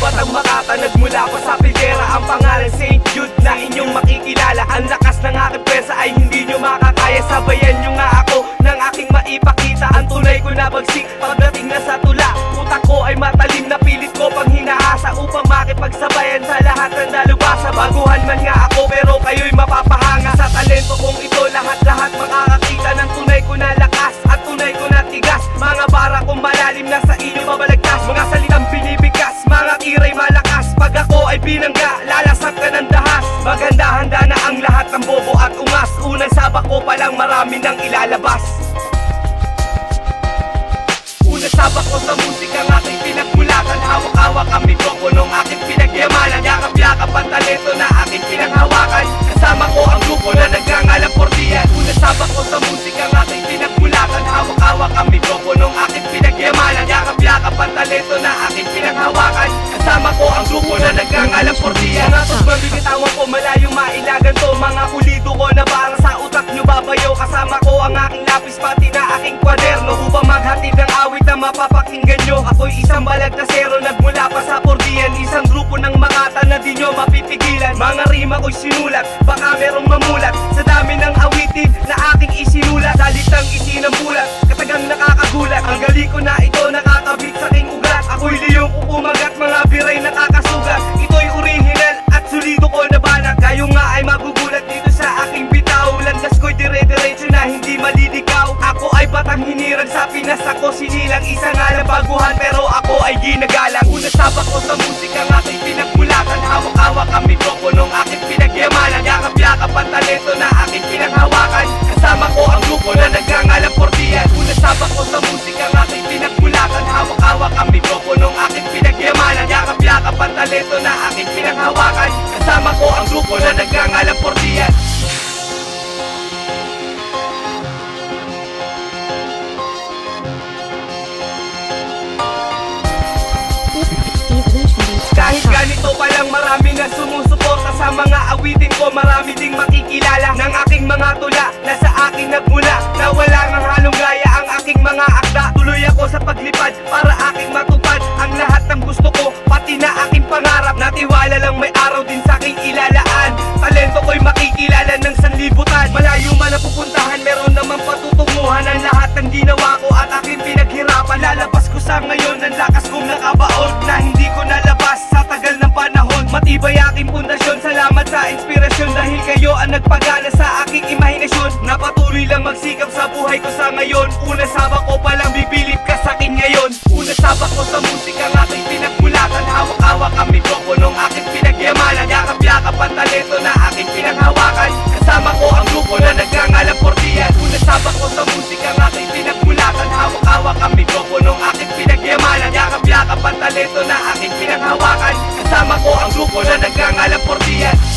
batang makata Nagmula pa sa pildera Ang pangalan St. Jude na inyong makikilala. Ang lakas ng aking pwersa ay hindi nyo makakaya. Sabayan nyo nga ako ng aking maipakita. Ang tunay ko na bagsik pagdating na sa tula. Utak ko ay matalim na pilit ko pang hinaasa Upang makipagsabayan palang marami nang ilalabas. Una sabak ko sa musika ng aking pinagmulatan Hawak-hawak ang mikroponong aking pinagyamanan Yakap-yakap ang talento na aking pinanghawakan. Kasama ko ang grupo na nagngangalang Portian Una sabak ko sa musika ng aking pinagmulatan Hawak-hawak ang mikroponong aking pinagyamanan Yakap-yakap ang talento na aking pinanghawakan. Kasama ko ang grupo na nagngangalang Portian di nyo mapipigilan. Mga rima ko'y sinulat, baka merong mamulat. Sa dami ng awitin na aking isinulat Salitang isinambulat, katagang nakakagulat Ang gali ko na ito nakakabit sa aking ugat. Ako'y liyong umagat, mga biray nakakasugat. Ito'y original at solido ko na banat Kayo nga ay magugulat dito sa aking bitaw. Landas ko'y dire-diretso na hindi maliligaw. Ako ay batang hinirang sa Pinas. Ako sinilang isa nga lang baguhan Pero ako ay ginagalang Una sabak ko sa musika ng aking pinagmulatan Hawak-hawak ang mikroponong aking pinagyamanan. Yakap-yakap ang talento na aking pinanghawakan Kasama ko ang grupo na nagngangalang Portian Una sabak ko sa musika ng aking pinagmulatan Hawak-hawak ang mikroponong aking pinagyamanan. Yakap-yakap ang talento na aking pinanghawakan Kasama ko ang grupo na nagngangalang Portian Kahit ganito pa lang marami na sumusuporta sa mga awitin ko. Marami ding makikilala ng aking mga tula Na sa akin nagmula. Na wala ng halong gaya ang aking mga akda. Tuloy ako sa paglipad para aking matupad Ang lahat ng gusto ko pati na aking pangarap. Natiwala lang may araw din sa aking ilalaan. Talento ko'y makikilala ng sanlibutan. Malayo man ang pupuntahan meron naman patutunguhan Ang lahat ng ginawa ko at aking pinaghirapan. Lalabas ko sa ngayon Sa inspirasyon Dahil kayo ang nagpagana sa aking imahinasyon. Na patuloy lang magsikap sa buhay ko sa ngayon. Una sabak ko palang bibilip ka sa akin ngayon. Una sabak ko sa musika ng aking pinagmulatan. Hawak-hawak ang mikroponong aking pinagyamanan. Yakap-yakap ang talento na aking pinanghawakan. Kasama ko ang grupo na nagngangalang Portian Una sabak ko sa musika ng aking pinagmulatan. Hawak-hawak ang mikroponong aking pinagyamanan. Yakap-yakap ang talento na aking pinanghawakan. Kasama ko ang grupo na nagngangalang Portian